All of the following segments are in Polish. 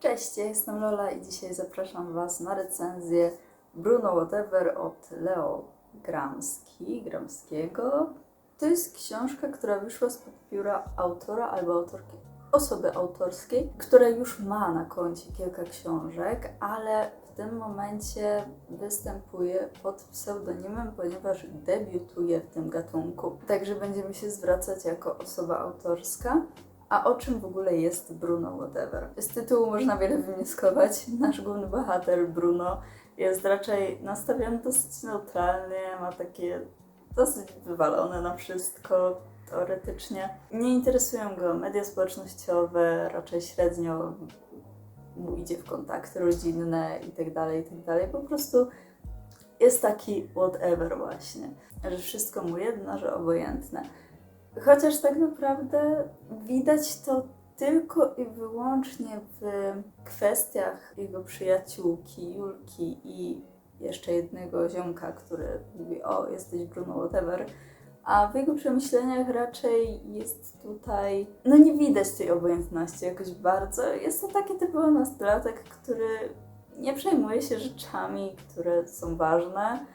Cześć, ja jestem Lola i dzisiaj zapraszam Was na recenzję Bruno Whatever od Leo Gramski, Gramskiego. To jest książka, która wyszła spod pióra autora albo autorki, osoby autorskiej, która już ma na koncie kilka książek, ale w tym momencie występuje pod pseudonimem, ponieważ debiutuje w tym gatunku. Także będziemy się zwracać jako osoba autorska. A o czym w ogóle jest Bruno Whatever? Z tytułu można wiele wywnioskować. Nasz główny bohater Bruno jest raczej nastawiony dosyć neutralnie, ma takie dosyć wywalone na wszystko teoretycznie. Nie interesują go media społecznościowe, raczej średnio mu idzie w kontakty rodzinne itd., itd. Po prostu jest taki whatever właśnie, że wszystko mu jedno, że obojętne. Chociaż tak naprawdę widać to tylko i wyłącznie w kwestiach jego przyjaciółki Julki i jeszcze jednego ziomka, który mówi, o jesteś Bruno whatever, a w jego przemyśleniach raczej jest tutaj, no nie widać tej obojętności jakoś bardzo. Jest to taki typowy nastolatek, który nie przejmuje się rzeczami, które są ważne,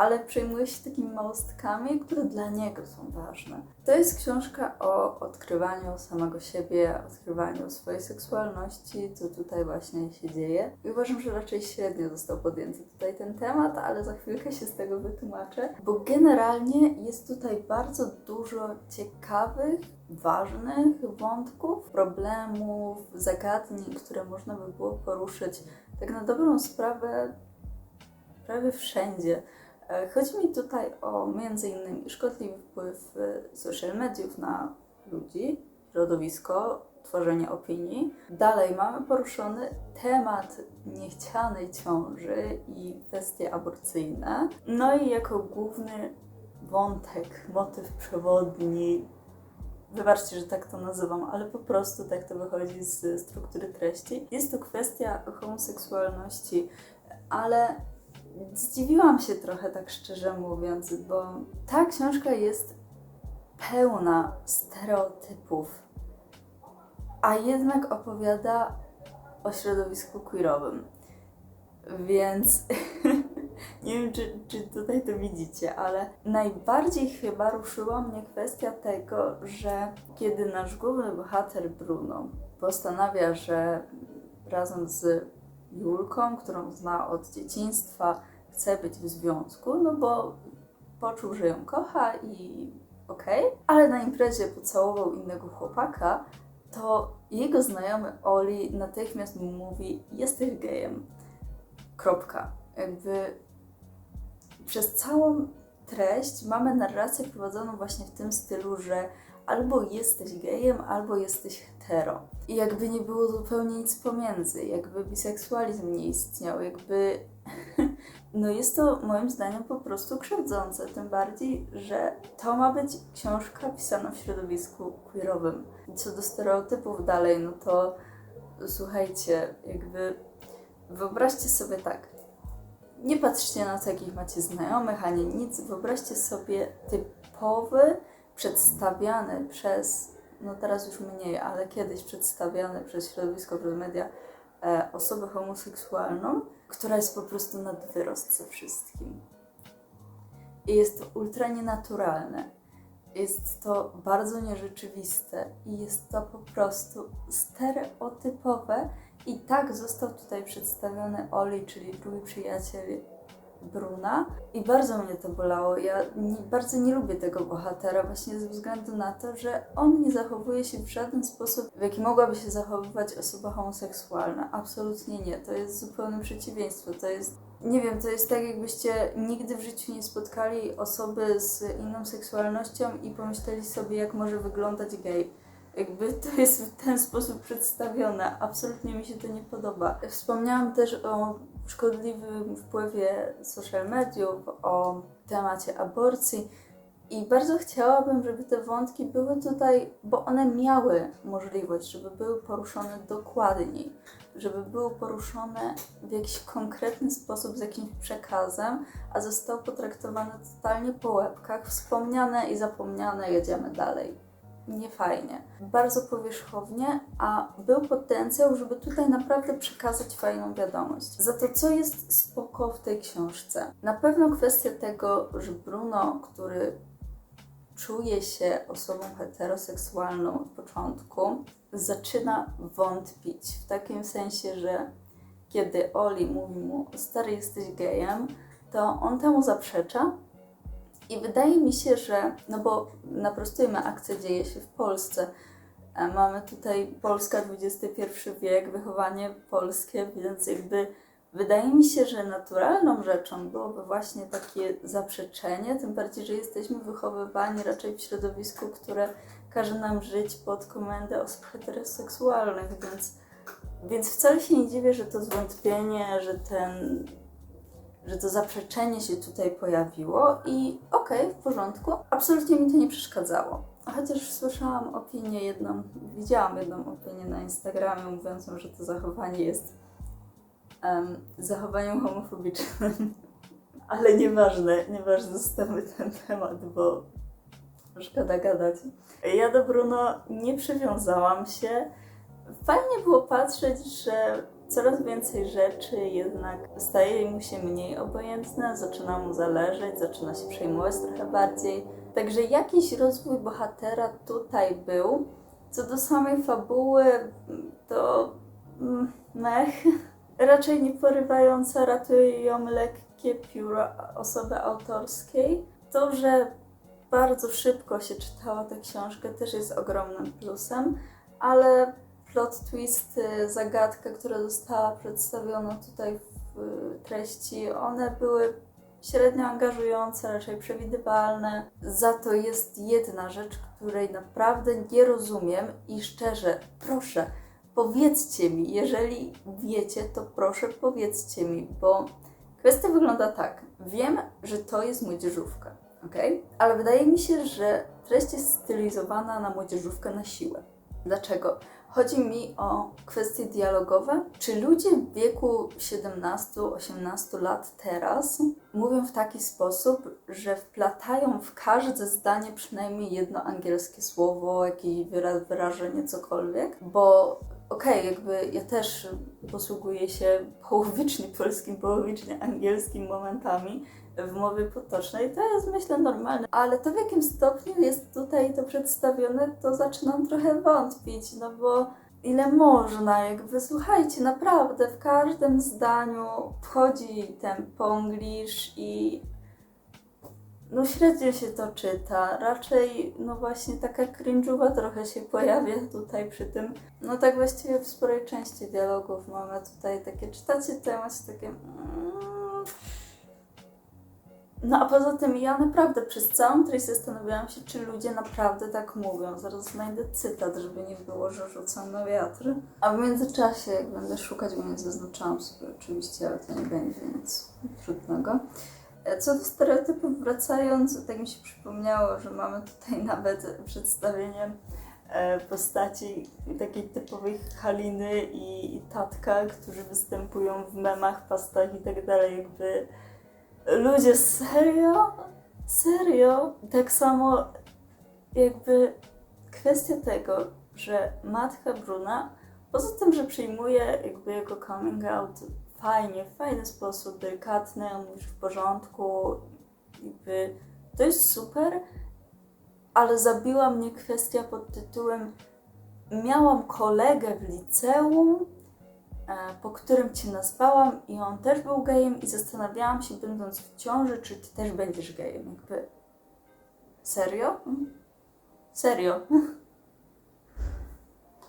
ale przejmuje się takimi małostkami, które dla niego są ważne. To jest książka o odkrywaniu samego siebie, odkrywaniu swojej seksualności, co tutaj właśnie się dzieje. I uważam, że raczej średnio został podjęty tutaj ten temat, ale za chwilkę się z tego wytłumaczę, bo generalnie jest tutaj bardzo dużo ciekawych, ważnych wątków, problemów, zagadnień, które można by było poruszyć tak na dobrą sprawę prawie wszędzie. E, Chodzi mi tutaj o innymi szkodliwy wpływ e, social mediów na ludzi, środowisko, tworzenie opinii. Dalej mamy poruszony temat niechcianej ciąży i kwestie aborcyjne. No i jako główny wątek, motyw przewodni, wybaczcie, że tak to nazywam, ale po prostu tak to wychodzi z struktury treści, jest to kwestia homoseksualności, ale Zdziwiłam się trochę, tak szczerze mówiąc, bo ta książka jest pełna stereotypów, a jednak opowiada o środowisku queerowym. Więc nie wiem, czy, czy tutaj to widzicie, ale najbardziej chyba ruszyła mnie kwestia tego, że kiedy nasz główny bohater Bruno postanawia, że razem z Julką, którą zna od dzieciństwa, chce być w związku, no bo poczuł, że ją kocha i okej, ale na imprezie pocałował innego chłopaka, to jego znajomy Oli natychmiast mu mówi: Jesteś gejem. Kropka. Jakby przez całą treść mamy narrację prowadzoną właśnie w tym stylu, że albo jesteś gejem, albo jesteś hetero. I jakby nie było zupełnie nic pomiędzy, jakby biseksualizm nie istniał, jakby. No jest to moim zdaniem po prostu krzywdzące, tym bardziej, że to ma być książka pisana w środowisku queerowym. Co do stereotypów dalej, no to słuchajcie, jakby wyobraźcie sobie tak, nie patrzcie na to, jakich macie znajomych, ani nic. Wyobraźcie sobie typowy, przedstawiany przez, no teraz już mniej, ale kiedyś przedstawiany przez środowisko, przez media, e, osobę homoseksualną, która jest po prostu nad wyrost ze wszystkim. I jest to ultra nienaturalne. Jest to bardzo nierzeczywiste i jest to po prostu stereotypowe. I tak został tutaj przedstawiony Oli, czyli drugi przyjaciel Bruna. I bardzo mnie to bolało. Ja nie, bardzo nie lubię tego bohatera, właśnie ze względu na to, że on nie zachowuje się w żaden sposób, w jaki mogłaby się zachowywać osoba homoseksualna. Absolutnie nie. To jest zupełne przeciwieństwo. To jest nie wiem, to jest tak, jakbyście nigdy w życiu nie spotkali osoby z inną seksualnością i pomyśleli sobie, jak może wyglądać gej. Jakby to jest w ten sposób przedstawione. Absolutnie mi się to nie podoba. Wspomniałam też o szkodliwym wpływie social mediów, o temacie aborcji. I bardzo chciałabym, żeby te wątki były tutaj, bo one miały możliwość, żeby były poruszone dokładniej, żeby były poruszone w jakiś konkretny sposób, z jakimś przekazem, a zostało potraktowane totalnie po łebkach, wspomniane i zapomniane, jedziemy dalej. Niefajnie, bardzo powierzchownie, a był potencjał, żeby tutaj naprawdę przekazać fajną wiadomość. Za to, co jest spoko w tej książce? Na pewno kwestia tego, że Bruno, który czuje się osobą heteroseksualną od początku, zaczyna wątpić w takim sensie, że kiedy Oli mówi mu, stary jesteś gejem, to on temu zaprzecza. I wydaje mi się, że, no bo naprostujmy, akcja dzieje się w Polsce. E, Mamy tutaj Polska XXI wiek, wychowanie polskie, więc jakby wydaje mi się, że naturalną rzeczą byłoby właśnie takie zaprzeczenie, tym bardziej, że jesteśmy wychowywani raczej w środowisku, które każe nam żyć pod komendę osób heteroseksualnych, więc, więc wcale się nie dziwię, że to zwątpienie, że ten że to zaprzeczenie się tutaj pojawiło i okej, w porządku. Absolutnie mi to nie przeszkadzało. Chociaż słyszałam opinię jedną, widziałam jedną opinię na Instagramie mówiącą, że to zachowanie jest em, zachowaniem homofobicznym. Ale nieważne, nieważne, zostawmy ten temat, bo szkoda gadać. Ja do Bruno nie przywiązałam się. Fajnie było patrzeć, że coraz więcej rzeczy jednak staje mu się mniej obojętne, zaczyna mu zależeć, zaczyna się przejmować trochę bardziej. Także jakiś rozwój bohatera tutaj był. Co do samej fabuły, to mm, mech. Raczej nie porywająca, ratuje ją lekkie pióro osoby autorskiej. To, że bardzo szybko się czytała tę książkę też jest ogromnym plusem, ale plot twist, y, zagadka, która została przedstawiona tutaj w y, treści, one były średnio angażujące, raczej przewidywalne. Za to jest jedna rzecz, której naprawdę nie rozumiem i szczerze, proszę, powiedzcie mi, jeżeli wiecie, to proszę powiedzcie mi, bo kwestia wygląda tak. Wiem, że to jest młodzieżówka, ok? Ale wydaje mi się, że treść jest stylizowana na młodzieżówkę na siłę. Dlaczego? Chodzi mi o kwestie dialogowe. Czy ludzie w wieku 17-18 lat teraz mówią w taki sposób, że wplatają w każde zdanie przynajmniej jedno angielskie słowo, wyraz, wyrażenie, cokolwiek? Bo okej, jakby ja też posługuję się połowicznie polskim, połowicznie angielskim momentami w mowie potocznej. To jest myślę normalne, ale to w jakim stopniu jest tutaj to przedstawione, to zaczynam trochę wątpić, no bo ile można, jakby słuchajcie, naprawdę w każdym zdaniu wchodzi ten ponglish i no średnio się to czyta. Raczej, no właśnie taka cringe'owa trochę się pojawia tutaj przy tym. No tak właściwie w sporej części dialogów mamy tutaj takie, czytacie to macie takie... Mm. No a poza tym ja naprawdę przez całą treść zastanawiałam się, czy ludzie naprawdę tak mówią. Zaraz znajdę cytat, żeby nie było, że rzucam na wiatr. A w międzyczasie, jak będę szukać, bo nie zaznaczałam sobie oczywiście, ale to nie będzie nic trudnego. Co do stereotypów wracając, tak mi się przypomniało, że mamy tutaj nawet przedstawienie e, postaci takiej typowej Haliny i, i Tatka, którzy występują w memach, pastach i tak dalej, jakby ludzie serio? Serio? Tak samo jakby kwestia tego, że matka Bruna, poza tym, że przyjmuje jakby jego coming out fajnie, w fajny sposób, delikatny, on że w porządku, jakby to jest super, ale zabiła mnie kwestia pod tytułem miałam kolegę w liceum, e, po którym cię nazwałam i on też był gejem i zastanawiałam się, będąc w ciąży, czy ty też będziesz gejem. Jakby serio? Mm. Serio.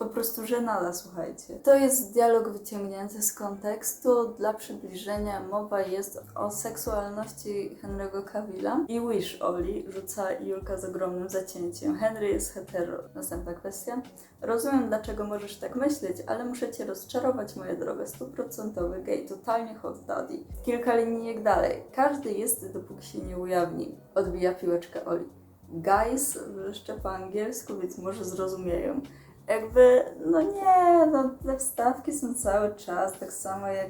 Po prostu żenada, słuchajcie. To jest dialog wyciągnięty z kontekstu. Dla przybliżenia mowa jest o seksualności Henry'ego Cavilla i Wish Oli, rzuca Julka z ogromnym zacięciem. Henry jest hetero. Następna kwestia. Rozumiem, dlaczego możesz tak myśleć, ale muszę cię rozczarować, moja droga. Stuprocentowy gej, totalnie hot daddy. Kilka linijek dalej. Każdy jest, dopóki się nie ujawni. Odbija piłeczkę Oli. Guys wrzeszczę po angielsku, więc może zrozumieją. Jakby, no nie, no te wstawki są cały czas, tak samo jak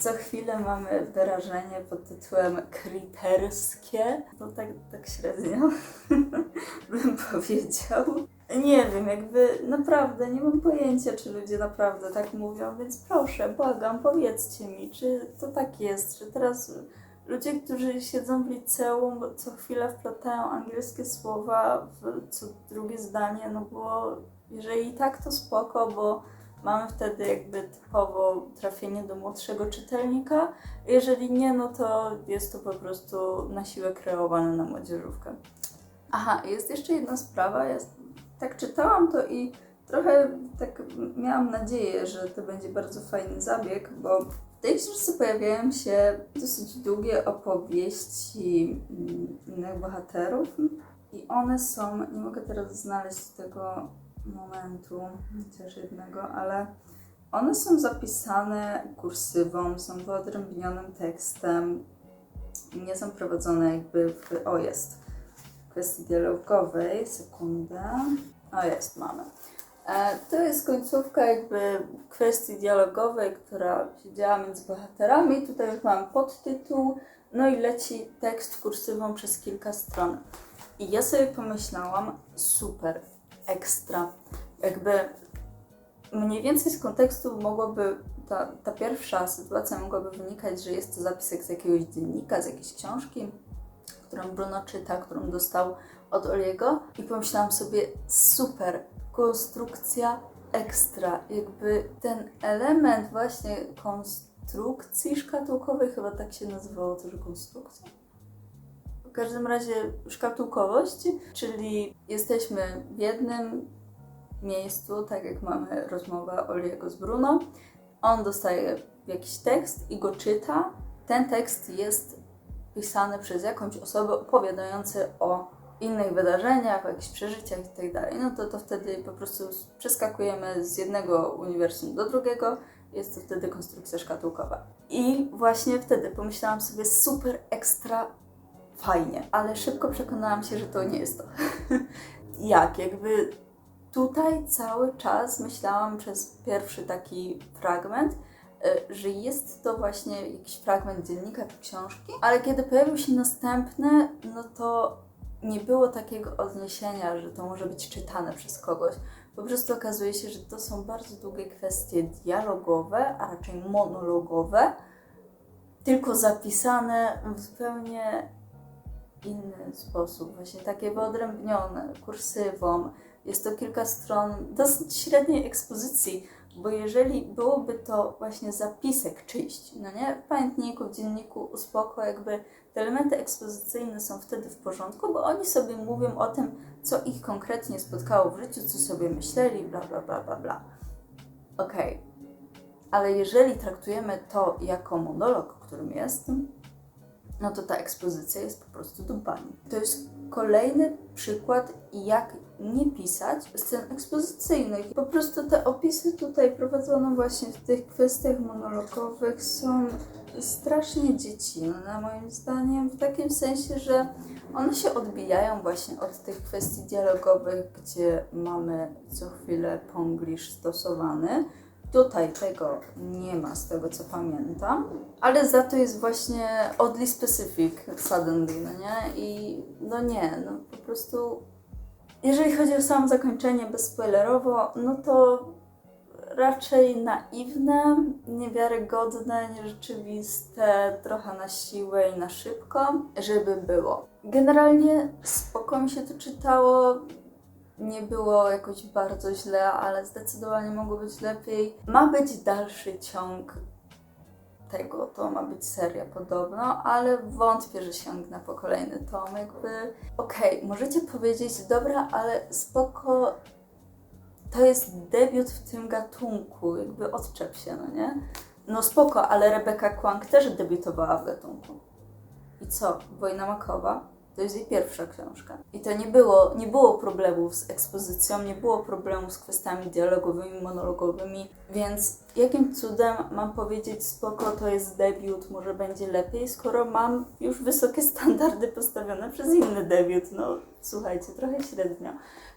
co chwilę mamy wyrażenie pod tytułem kriterskie, to tak, tak średnio bym powiedział. Nie wiem, jakby naprawdę nie mam pojęcia, czy ludzie naprawdę tak mówią, więc proszę, błagam, powiedzcie mi, czy to tak jest, że teraz ludzie, którzy siedzą w liceum, co chwilę wplatają angielskie słowa w co drugie zdanie, no bo jeżeli tak, to spoko, bo mamy wtedy jakby typowo trafienie do młodszego czytelnika, jeżeli nie, no to jest to po prostu na siłę kreowane na młodzieżówkę. Aha, jest jeszcze jedna sprawa, ja tak czytałam to i trochę tak miałam nadzieję, że to będzie bardzo fajny zabieg, bo w tej książce pojawiają się dosyć długie opowieści mm, innych bohaterów i one są, nie mogę teraz znaleźć tego momentu, chociaż jednego, ale one są zapisane kursywą, są wyodrębnionym tekstem, nie są prowadzone jakby w, o jest, w kwestii dialogowej, sekundę, o jest, mamy. E, To jest końcówka jakby kwestii dialogowej, która się działa między bohaterami. Tutaj już mam podtytuł, no i leci tekst kursywą przez kilka stron. I ja sobie pomyślałam, super, ekstra. Jakby mniej więcej z kontekstu mogłoby, ta, ta pierwsza sytuacja mogłaby wynikać, że jest to zapisek z jakiegoś dziennika, z jakiejś książki, którą Bruno czyta, którą dostał od Oliego i pomyślałam sobie, super, konstrukcja ekstra. Jakby ten element właśnie konstrukcji szkatułkowej, chyba tak się nazywało to, że konstrukcja. W każdym razie szkatułkowość, czyli jesteśmy w jednym miejscu, tak jak mamy rozmowę Oliego z Bruno. On dostaje jakiś tekst i go czyta. Ten tekst jest pisany przez jakąś osobę opowiadającą o innych wydarzeniach, o jakichś przeżyciach itd. No to, to wtedy po prostu przeskakujemy z jednego uniwersum do drugiego. Jest to wtedy konstrukcja szkatułkowa. I właśnie wtedy pomyślałam sobie super ekstra fajnie, ale szybko przekonałam się, że to nie jest to. Jak? Jakby tutaj cały czas myślałam przez pierwszy taki fragment, y, że jest to właśnie jakiś fragment dziennika czy książki, ale kiedy pojawił się następny, no to nie było takiego odniesienia, że to może być czytane przez kogoś. Po prostu okazuje się, że to są bardzo długie kwestie dialogowe, a raczej monologowe, tylko zapisane w zupełnie inny sposób, właśnie takie wyodrębnione, kursywą. Jest to kilka stron dosyć średniej ekspozycji, bo jeżeli byłoby to właśnie zapisek czyjś, no nie, w pamiętniku, w dzienniku, spoko, jakby te elementy ekspozycyjne są wtedy w porządku, bo oni sobie mówią o tym, co ich konkretnie spotkało w życiu, co sobie myśleli, bla, bla, bla, bla, bla. Okej. Ale jeżeli traktujemy to jako monolog, którym jest, no to ta ekspozycja jest po prostu dumpami. To jest kolejny przykład, jak nie pisać scen ekspozycyjnych. Po prostu te opisy tutaj prowadzone właśnie w tych kwestiach monologowych są strasznie dziecinne moim zdaniem, w takim sensie, że one się odbijają właśnie od tych kwestii dialogowych, gdzie mamy co chwilę ponglish stosowany. Tutaj tego nie ma, z tego co pamiętam, ale za to jest właśnie oddly specific suddenly, no nie? I no nie, no po prostu jeżeli chodzi o samo zakończenie bezspoilerowo, no to raczej naiwne, niewiarygodne, nierzeczywiste, trochę na siłę i na szybko, żeby było. Generalnie spoko mi się to czytało, nie było jakoś bardzo źle, ale zdecydowanie mogło być lepiej. Ma być dalszy ciąg tego, to ma być seria podobno, ale wątpię, że sięgnę po kolejny tom, jakby okej, możecie powiedzieć, dobra, ale spoko, to jest debiut w tym gatunku, jakby odczep się, no nie? No spoko, ale Rebecca Kłang też debiutowała w gatunku. I co? Wojna Makowa? To jest jej pierwsza książka. I to nie było, nie było problemów z ekspozycją, nie było problemów z kwestiami dialogowymi, monologowymi, więc jakim cudem mam powiedzieć spoko, to jest debiut, może będzie lepiej, skoro mam już wysokie standardy postawione przez inny debiut. No słuchajcie, trochę średnio.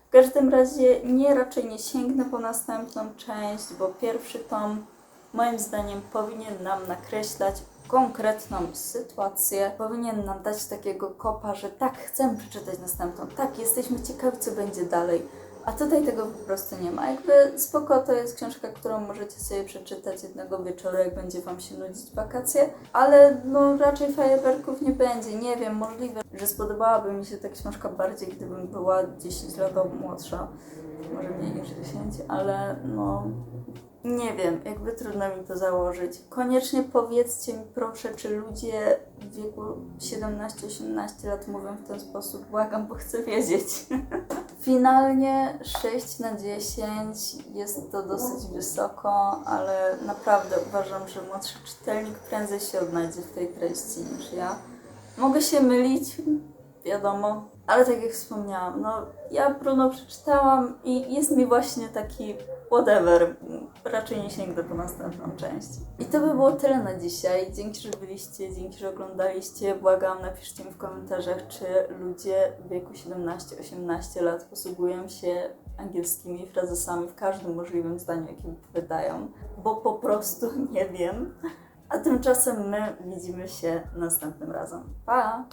W każdym razie nie, raczej nie sięgnę po następną część, bo pierwszy tom moim zdaniem powinien nam nakreślać konkretną sytuację, powinien nam dać takiego kopa, że tak, chcemy przeczytać następną, tak, jesteśmy ciekawi, co będzie dalej. A tutaj tego po prostu nie ma. Jakby spoko, to jest książka, którą możecie sobie przeczytać jednego wieczoru, jak będzie Wam się nudzić wakacje, ale no raczej fajerwerków nie będzie. Nie wiem, możliwe, że spodobałaby mi się ta książka bardziej, gdybym była 10 lat młodsza. Może mniej niż 10, ale no nie wiem, jakby trudno mi to założyć. Koniecznie powiedzcie mi proszę, czy ludzie w wieku 17-18 lat mówią w ten sposób. Błagam, bo chcę wiedzieć. Finalnie 6 na 10 jest to dosyć wysoko, ale naprawdę uważam, że młodszy czytelnik prędzej się odnajdzie w tej treści niż ja. Mogę się mylić, wiadomo, ale tak jak wspomniałam, no ja Bruno przeczytałam i jest mi właśnie taki whatever. Raczej nie sięgnę po następną część. I to by było tyle na dzisiaj. Dzięki, że byliście, dzięki, że oglądaliście. Błagam, napiszcie mi w komentarzach, czy ludzie w wieku 17-18 lat posługują się angielskimi frazesami w każdym możliwym zdaniu, jakim wydają, bo po prostu nie wiem. A tymczasem my widzimy się następnym razem. Pa!